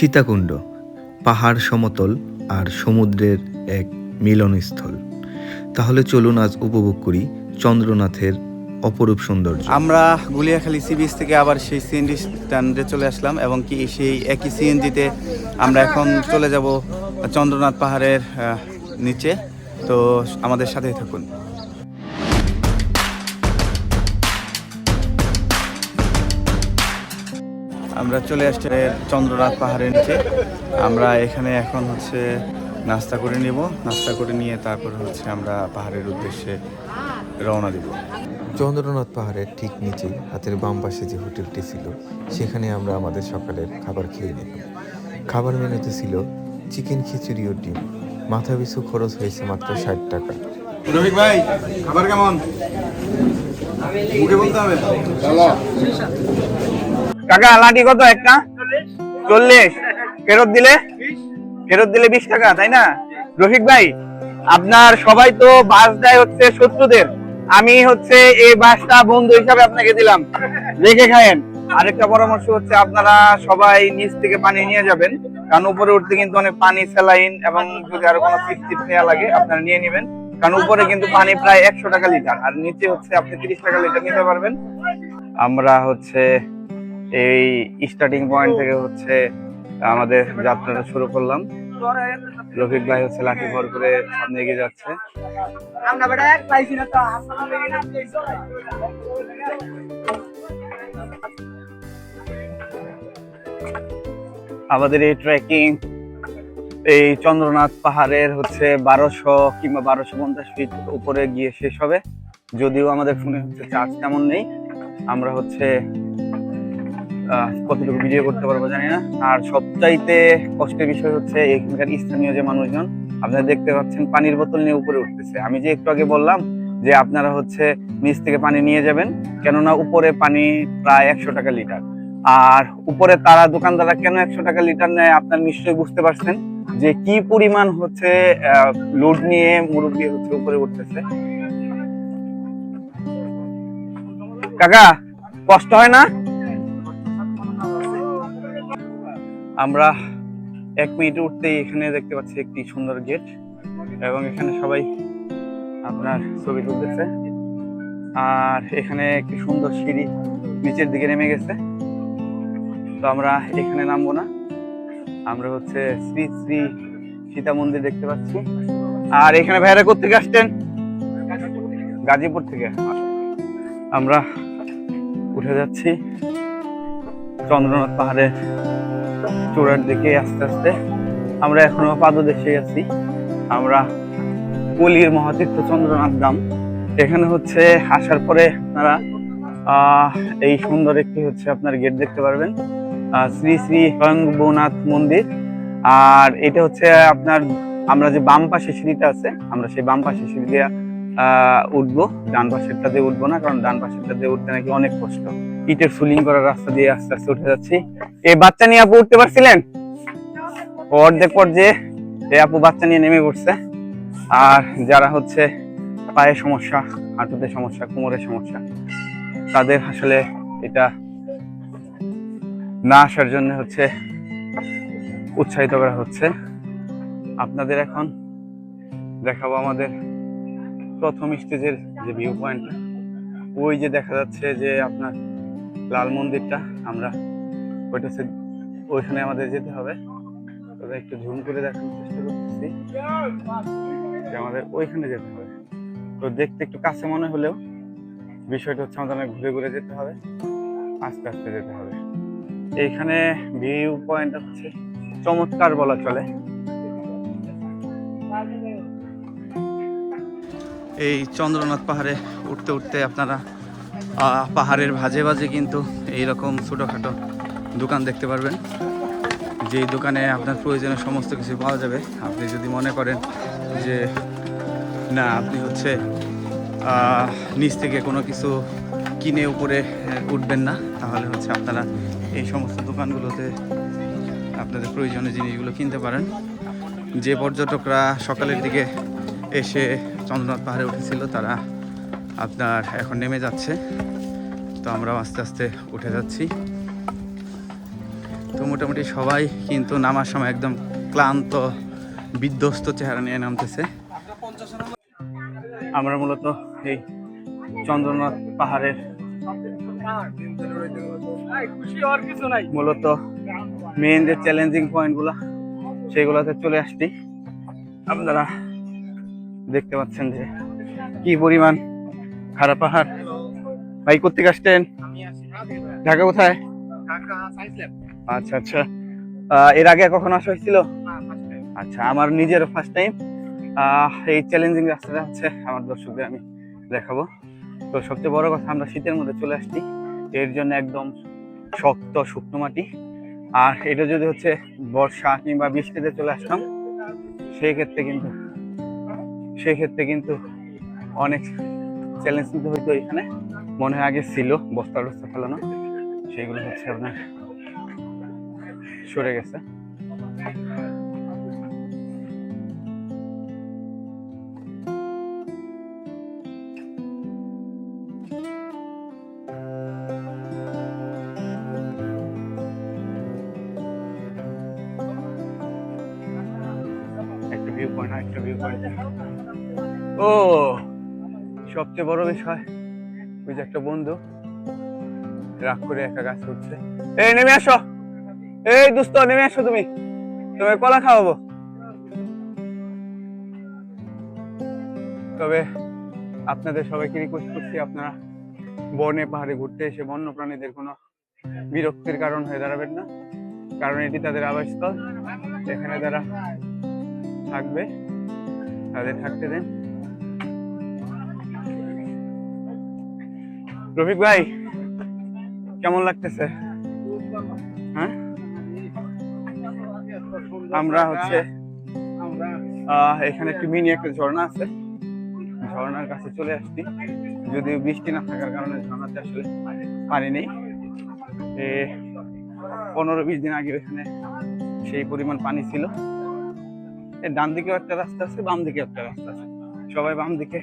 সীতাকুণ্ড, পাহাড় সমতল আর সমুদ্রের এক মিলনস্থল। তাহলে চলুন আজ উপভোগ করি চন্দ্রনাথের অপরূপ সৌন্দর্য। আমরা গুলিয়াখালী সি বিচ থেকে আবার সেই সিএনজি স্ট্যান্ডে চলে আসলাম এবং কি সেই একই সিএনজিতে আমরা এখন চলে যাব চন্দ্রনাথ পাহাড়ের নিচে। তো আমাদের সাথেই থাকুন। আমরা চলে আসছি চন্দ্রনাথ পাহাড়ের নিচে। আমরা এখানে এখন হচ্ছে নাস্তা করে নিব। নাস্তা করে নিয়ে তারপর হচ্ছে আমরা পাহাড়ের উদ্দেশ্যে রওনা দিব। চন্দ্রনাথ পাহাড়ের ঠিক নিচেই হাতের বাম পাশে যে হোটেলটি ছিল সেখানে আমরা আমাদের সকালের খাবার খেয়ে নিলাম। খাবার মেনুতে ছিল চিকেন খিচুড়ি ও ডিম। মাথা পিছু খরচ হয়েছে মাত্র ষাট টাকা। রফিক ভাই খাবার কেমন? মুখে বলতে হবে? কাকা লাঠি কত একটা? চল্লিশ। ফেরত দিলে? ফেরত দিলে বিশ টাকা, তাই না? রফিক ভাই, আপনার সবাই তো বাস দেয় হচ্ছে শত্রুদের। আমি হচ্ছে এই বাসটা বন্ধু হিসাবে আপনাকে দিলাম। রেখে খায়েন। আরেকটা পরামর্শ হচ্ছে আপনারা সবাই নিচ থেকে পানি নিয়ে যাবেন। কারণ উপরে উঠতে কিন্তু অনেক পানি, স্যালাইন এবং যদি আরও কোনো চিপ নেওয়া লাগে, আপনারা নিয়ে নেবেন। কারণ উপরে কিন্তু পানি প্রায় একশো টাকা লিটার। আর নিচে হচ্ছে আপনি তিরিশ টাকা লিটার নিতে পারবেন। আমরা হচ্ছে এই স্টার্টিং পয়েন্ট থেকে হচ্ছে আমাদের যাত্রাটা শুরু করলাম। রফিক ভাই হচ্ছে লাঠি ভর করে সামনে এগিয়ে যাচ্ছে। আমাদের এই ট্রেকিং এই চন্দ্রনাথ পাহাড়ের হচ্ছে বারোশো কিংবা বারোশো পঞ্চাশ ফিট উপরে গিয়ে শেষ হবে। যদিও আমাদের ফোনে হচ্ছে চার্জ তেমন নেই। আমরা হচ্ছে কতটুকু ভিডিও করতে পারব জানি না। আর সবচাইতে কষ্টের বিষয় হচ্ছে এখানকার স্থানীয় যে মানুষজন, আপনারা দেখতে পাচ্ছেন পানির বোতল নিয়ে উপরে উঠতেছে। আমি যে একটু আগে বললাম যে আপনারা হচ্ছে নিচ থেকে পানি নিয়ে যাবেন, কেননা উপরে পানি প্রায় একশো টাকা লিটার। আর উপরে তারা দোকানদাররা কেন একশো টাকা লিটার নেয়, আপনার নিশ্চয়ই বুঝতে পারছেন যে কি পরিমাণ হচ্ছে লোড নিয়ে মুরব্বী হচ্ছে উপরে উঠতেছে। কাকা, কষ্ট হয় না? আমরা এক মিনিট উঠতেই এখানে দেখতে পাচ্ছি একটি সুন্দর গেট এবং এখানে সবাই আপনার ছবি তুলতেছে। আর এখানে একটি সুন্দর সিঁড়ি নিচের দিকে নেমে গেছে। তো আমরা এখানে নামবো না। আমরা হচ্ছে শ্রী শ্রী সীতা মন্দির দেখতে পাচ্ছি। আর এখানে ভাইরা কোথেকে আসতেন গাজীপুর থেকে। আমরা উঠে যাচ্ছি চন্দ্রনাথ পাহাড়ের চূড়ার দিকে আস্তে আস্তে। আমরা এখনও পাদদেশে আছি। আমরা কলির মহাতীর্থ চন্দ্রনাথ ধাম। এখানে হচ্ছে আসার পরে আপনারা এই সুন্দর একটি হচ্ছে আপনার গেট দেখতে পারবেন। শ্রী শ্রী স্বয়ংভূনাথ মন্দির। আর এটা হচ্ছে আপনার, আমরা যে বাম পাশে সিঁড়িটা আছে, আমরা সেই বাম পাশে সিঁড়ি দিয়ে উঠবো। ডান পাশেরটা দিয়ে উঠবো না, কারণ ডান পাশেরটা দিয়ে উঠতে নাকি অনেক কষ্ট। ইটের ফুলিং করার রাস্তা দিয়ে আস্তে আস্তে উঠে যাচ্ছি। এই বাচ্চা নিয়ে আপু উঠতে পারছিলেন? অর্ধেক পর্যায়ে এই আপু বাচ্চা নিয়ে নেমে পড়ছে। আর যারা হচ্ছে পায়ের সমস্যা, হাঁটুতে সমস্যা কোমরের সমস্যা, তাদের আসলে এটা না আসার জন্য হচ্ছে উৎসাহিত করা হচ্ছে। আপনাদের এখন দেখাবো আমাদের প্রথম স্টেজের যে ভিউ পয়েন্ট ওই যে দেখা যাচ্ছে যে আপনার লাল মন্দিরটা আমরা ওইটা হচ্ছে ওইখানে আমাদের যেতে হবে। তবে একটু ঝুম করে দেখানোর চেষ্টা করতেছি যে আমাদের ওইখানে যেতে হবে। তো দেখতে একটু কাছে মনে হলেও বিষয়টা হচ্ছে আমাদের অনেক ঘুরে ঘুরে যেতে হবে, আস্তে আস্তে যেতে হবে। এইখানে ভিউ পয়েন্ট হচ্ছে চমৎকার বলা চলে। এই চন্দ্রনাথ পাহাড়ে উঠতে উঠতে আপনারা পাহাড়ের ভাজে ভাজে কিন্তু এইরকম ছোটোখাটো দোকান দেখতে পারবেন। যেই দোকানে আপনার প্রয়োজনীয় সমস্ত কিছু পাওয়া যাবে। আপনি যদি মনে করেন যে, না, আপনি হচ্ছে নিচ থেকে কোনো কিছু কিনে উপরে উঠবেন না, তাহলে হচ্ছে আপনারা এই সমস্ত দোকানগুলোতে আপনাদের প্রয়োজনীয় জিনিসগুলো কিনতে পারেন। যে পর্যটকরা সকালের দিকে এসে চন্দ্রনাথ পাহাড়ে উঠেছিল, তারা আপনার এখন নেমে যাচ্ছে। তো আমরাও আস্তে আস্তে উঠে যাচ্ছি। তো মোটামুটি সবাই কিন্তু নামার সময় একদম ক্লান্ত, বিধ্বস্ত চেহারা নিয়ে নামতেছে। আমরা মূলত এই চন্দ্রনাথ পাহাড়ের মূলত মেন যে চ্যালেঞ্জিং পয়েন্টগুলো সেগুলোতে চলে আসছি। আপনারা দেখতে পাচ্ছেন যে কি পরিমাণ খারাপ পাহাড়? ভাই কোথেকে আসছেন? ঢাকা কোথায়? আচ্ছা আচ্ছা। এর আগে কখনো আসা হয়েছিল? আচ্ছা আমার নিজের ফার্স্ট টাইম এই চ্যালেঞ্জিং রাস্তাটা হচ্ছে আমার দর্শকদের আমি দেখাবো। তো সবচেয়ে বড় কথা, আমরা শীতের মধ্যে চলে আসছি। এর জন্য একদম শক্ত, শুকনো মাটি। আর এটা যদি হচ্ছে বর্ষা কিংবা বৃষ্টিতে চলে আসতাম সেই ক্ষেত্রে কিন্তু সেই ক্ষেত্রে কিন্তু অনেক চ্যালেঞ্জ নিতে হইতো এখানে। মনে হয় আগে ছিল, বস্তা টস্তা ফেলানো। সেইগুলো হচ্ছে আপনার সরে গেছে। একটা ভিউ পয়েন্ট একটা ভিউ পয়েন্ট ও! সবচেয়ে বড় বিষয়, ওই যে একটা বন্ধু, রাগ করে একা গাছ উঠছে এই, নেমে আসো। এই, দোস্ত, নেমে আসো তুমি। তুমি কলা খাওয়াবো। তবে আপনাদের সবাইকে রিকোয়েস্ট করছি, আপনারা বনে, পাহাড়ে ঘুরতে এসে বন্য প্রাণীদের কোনো বিরক্তির কারণ হয়ে দাঁড়াবেন না, কারণ এটি তাদের আবাসস্থল। এখানে তারা থাকবে, তাদের থাকতে দেন। রফিক ভাই, কেমন লাগতেছে? হ্যাঁ? আমরা হচ্ছে এখানে একটি মিনি একটা ঝর্ণা আছে। ঝর্ণার কাছে চলে আসছি। যদিও বৃষ্টি না থাকার কারণে ঝর্ণাতে আসলে পানি নেই। পনেরো বিশ দিন আগে এখানে সেই পরিমাণ পানি ছিল। এর ডান দিকেও একটা রাস্তা আছে, বাম দিকে একটা রাস্তা আছে। সবাই বাম দিকে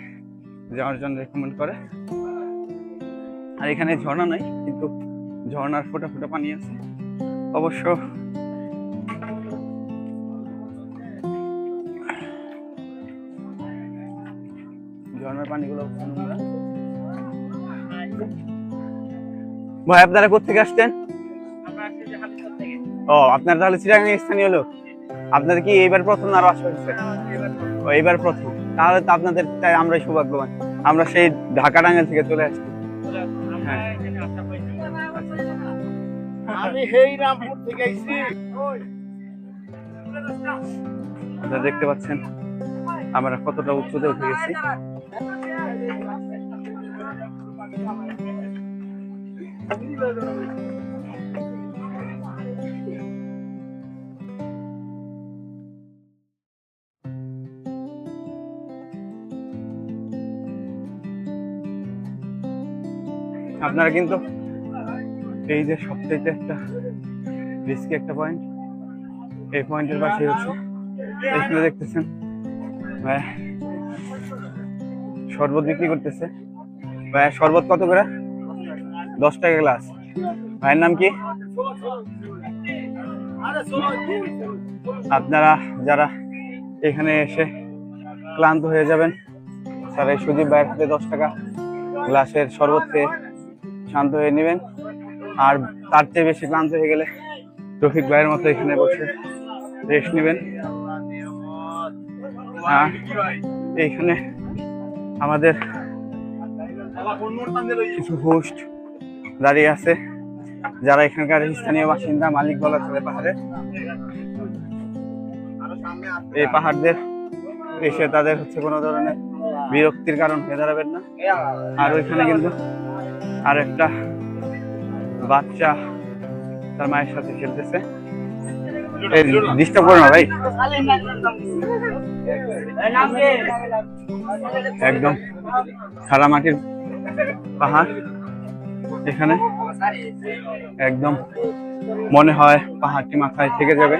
যাওয়ার জন্য রেকমেন্ড করে। আর এখানে ঝর্ণা নাই, কিন্তু ঝর্ণার ফোটা ফোটা পানি আছে। অবশ্য ঝর্ণার পানিগুলো ভাই, আপনারা কোথেকে আসছেন? ও, আপনার তাহলে চিরাগাং স্থানীয় লোক। আপনাদের কি এইবার প্রথম আরও আসা হয়েছে? এইবার প্রথম। তাহলে তো আপনাদের তাই আমরাই সৌভাগ্যবান। আমরা সেই ঢাকা টাঙ্গাল থেকে চলে আসছি। আমি থেকে আপনারা দেখতে পাচ্ছেন আমরা কতটা উচ্চতে উঠে গেছি। আপনারা কিন্তু এই যে সবচেয়ে একটা রিস্কি একটা পয়েন্ট এই পয়েন্টের পাশে হচ্ছে এখানে দেখতেছেন, ভাই, শরবত বিক্রি করতেছে। ভাই, শরবত কত করে? দশ টাকা গ্লাস ভাইয়ের নাম কি? আপনারা যারা এখানে এসে ক্লান্ত হয়ে যাবেন, তারা এই সুদীপ ভাইয়ের হাতে দশ টাকা গ্লাসের শরবত খেয়ে শান্ত হয়ে নেবেন। আর তার চেয়ে বেশি ক্লান্ত হয়ে গেলে রফিক ভাইয়ের মতো এখানে বসে রেস্ট নেবেন। এইখানে আমাদের কিছু হোস্ট দাঁড়িয়ে আছে, যারা এখানকার স্থানীয় বাসিন্দা, মালিক বলা চলে পাহাড়ে। এই পাহাড়দের এসে তাদের হচ্ছে কোনো ধরনের বিরক্তির কারণ হয়ে দাঁড়াবেন না। আর ওইখানে কিন্তু আর একটা বাচ্চা তার মায়ের সাথে খেলতেছে। না ভাই। একদম খারা মাটির পাহাড় এখানে। একদম মনে হয় পাহাড়টি মাথায় থেকে যাবে।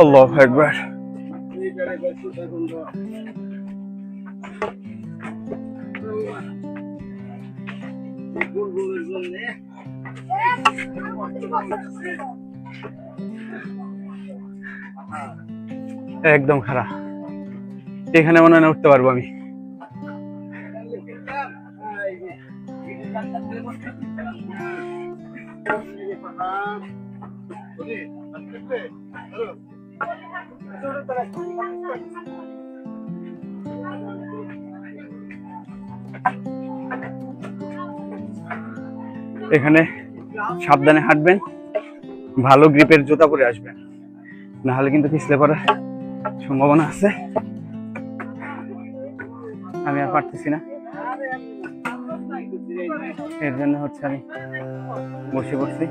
আল্লাহ একবার একদম খারাপ। এখানে মনে হয় উঠতে পারব আমি। এখানে সাবধানে হাঁটবেন, ভালো গ্রিপের জুতা পরে আসবেন। না হলে কিন্তু পিছলে পড়ার সম্ভাবনা আছে। আমি আর পারতেছি না। এর জন্য হচ্ছে আমি বসে পড়ছি।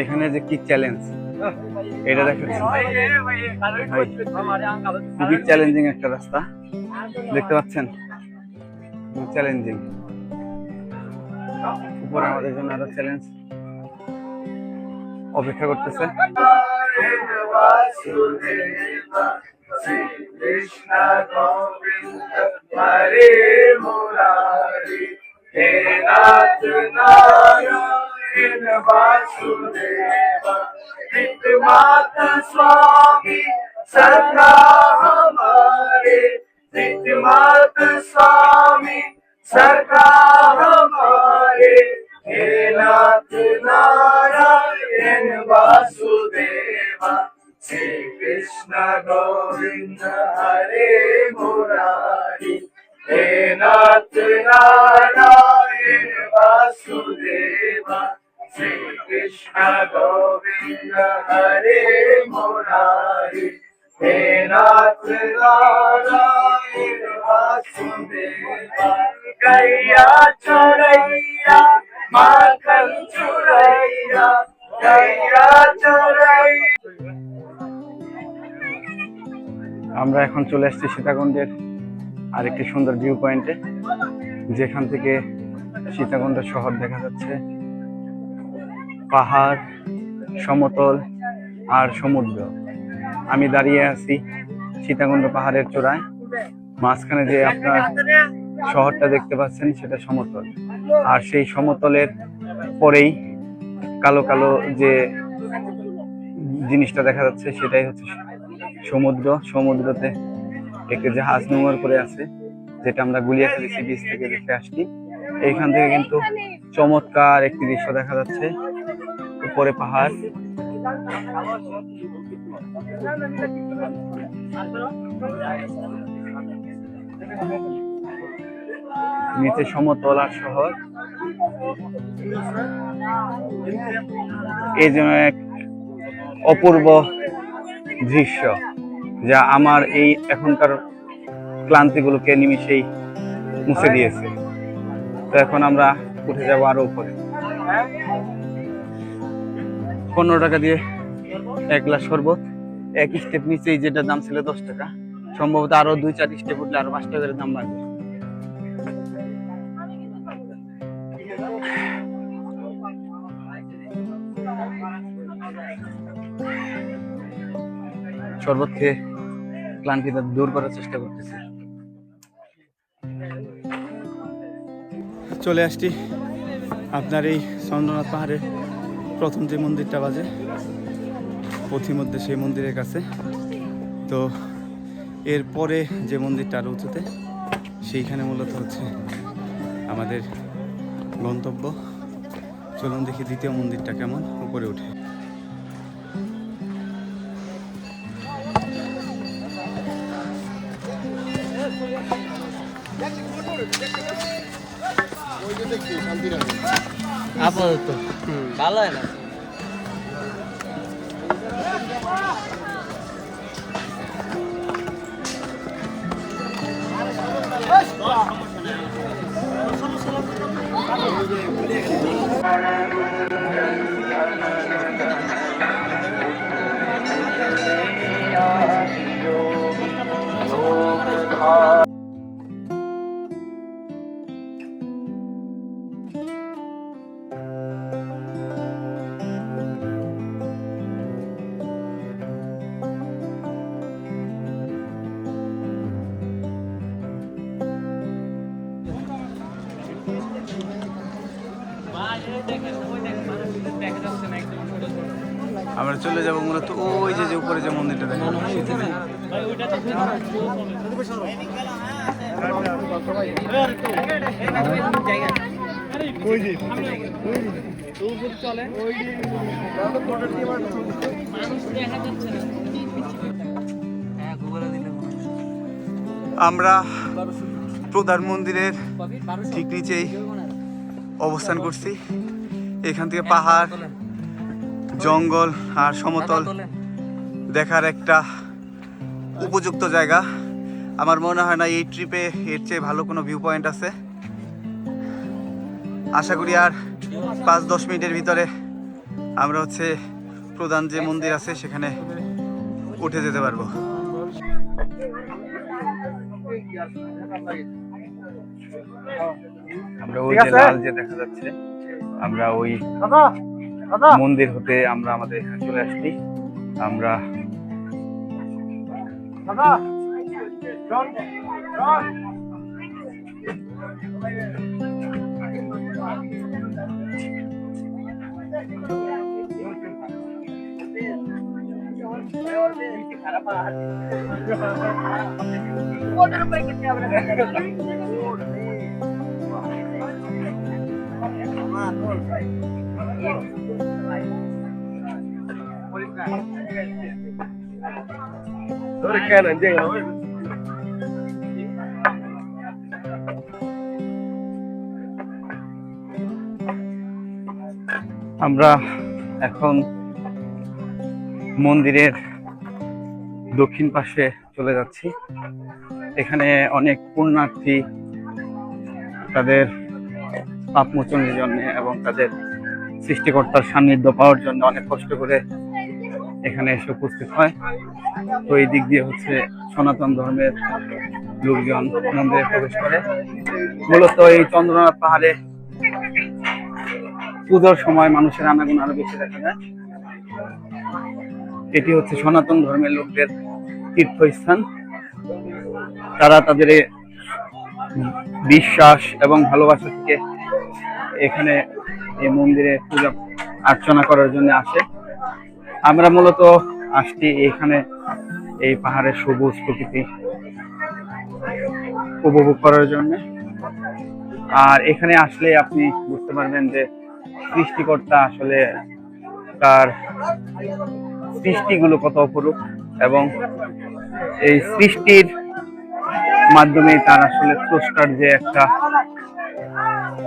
এখানে যে কি চ্যালেঞ্জ এটা দেখাচ্ছি খুবই চ্যালেঞ্জিং একটা রাস্তা। দেখতে পাচ্ছেন? চ্যালেঞ্জিং উপরে আমাদের জন্য আরও চ্যালেঞ্জ অপেক্ষা করতেছে। दिन वासुदेव मात स्वामी सदा हमारे। मात स्वामी আমরা এখন চলে আসছি সীতাকুণ্ডের আরেকটি সুন্দর ভিউ পয়েন্টে যেখান থেকে সীতাকুণ্ড শহর দেখা যাচ্ছে। পাহাড়, সমতল আর সমুদ্র। আমি দাঁড়িয়ে আছি সীতাকুণ্ড পাহাড়ের চূড়ায়। মাঝখানে যে আপনার শহরটা দেখতে পাচ্ছেন সেটা সমতল। আর সেই সমতলের পরেই কালো কালো যে জিনিসটা দেখা যাচ্ছে সেটাই হচ্ছে সমুদ্র, সমুদ্রতে একটি জাহাজ নোংর করে আছে, যেটা আমরা গুলিয়াখালী সি বিচ থেকে দেখে আসছি। এইখান থেকে কিন্তু চমৎকার একটি দৃশ্য দেখা যাচ্ছে, উপরে পাহাড়। নিচে সমতল আর শহর। এই যেন এক অপূর্ব দৃশ্য। যা আমার এই এখনকার ক্লান্তিগুলোকে নিমিশেই মুছে দিয়েছে। তো এখন আমরা উঠে যাব আরও উপরে। পনেরো টাকা দিয়ে এক গ্লাস শরবত। এক স্টেপ নিচেই যেটা দাম ছিল দশ টাকা। সম্ভবত আরও দুই, চার স্টেপ উঠলে আরও পাঁচ টাকা দাম বাড়বে। শরবত খেয়ে ক্লান্তিটা দূর করার চেষ্টা করতেছি। চলে আসছি আপনার এই চন্দ্রনাথ পাহাড়ের প্রথম যে মন্দিরটা বাজে, পথিমধ্যে সেই মন্দিরের কাছে। তো এরপরে যে মন্দিরটা আরও উঁচুতে, সেইখানে মূলত হচ্ছে আমাদের গন্তব্য। চলুন দেখি দ্বিতীয় মন্দিরটা কেমন, উপরে উঠে। আপাতত ভালো হয় না? আমরা চলে যাব মূলত ওই যে উপরে যে মন্দিরটা দেখা আমরা প্রধান মন্দিরের ঠিক নিচেই অবস্থান করছি। এখান থেকে পাহাড় জঙ্গল আর সমতল দেখার একটা উপযুক্ত জায়গা। আমার মনে হয় না এই ট্রিপে এর চেয়ে ভালো কোনো ভিউ পয়েন্ট আছে। আশা করি আর পাঁচ দশ মিনিটের ভিতরে আমরা হচ্ছে প্রধান যে মন্দির আছে সেখানে উঠে যেতে পারব। আমরা ওই যে লাল যে দেখা যাচ্ছে আমরা ওই দাদা দাদা। মন্দির হতে আমরা আমাদের এখানে চলে আসছি। আমরা দাদা। আমরা এখন মন্দিরের দক্ষিণ পাশে চলে যাচ্ছি। এখানে অনেক পুণ্যার্থী তাদের পাপ মোচনের জন্য এবং তাদের সৃষ্টিকর্তার সান্নিধ্য পাওয়ার জন্য অনেক কষ্ট করে এখানে এসে উপস্থিত হয়। তো এই দিক দিয়ে হচ্ছে সনাতন ধর্মের লোকজন মন্দিরে প্রবেশ করে। মূলত এই চন্দ্রনাথ পাহাড়ে পুজোর সময় মানুষের আনাগোনা আরও বেশি দেখা যায়। এটি হচ্ছে সনাতন ধর্মের লোকদের তীর্থস্থান। তারা তাদের বিশ্বাস এবং ভালোবাসা থেকে এখানে এই মন্দিরে পূজা অর্চনা করার জন্য আসে। আমরা মূলত আসছি এখানে এই পাহাড়ের সবুজ প্রকৃতি উপভোগ করার জন্য। আর এখানে আসলে আপনি বুঝতে পারবেন যে সৃষ্টিকর্তা আসলে তার সৃষ্টিগুলো কত অপরূপ এবং এই সৃষ্টির মাধ্যমে তার আসলে স্রষ্টার যে একটা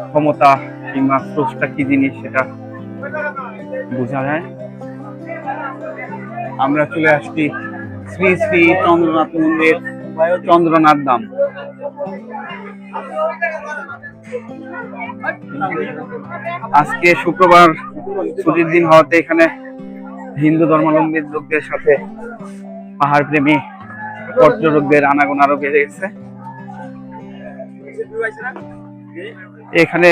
ক্ষমতা কিংবা স্রষ্টা কি জিনিস সেটা বোঝা যায়? আমরা চলে আসছি শ্রী শ্রী চন্দ্রনাথ মন্দির চন্দ্রনাথ ধাম। আজকে শুক্রবার ছুটির দিন হওয়াতে এখানে হিন্দু ধর্মাবলম্বী লোকদের সাথে পাহাড় প্রেমী পর্যটকদের আনাগোনা আরও বেড়ে গেছে। এখানে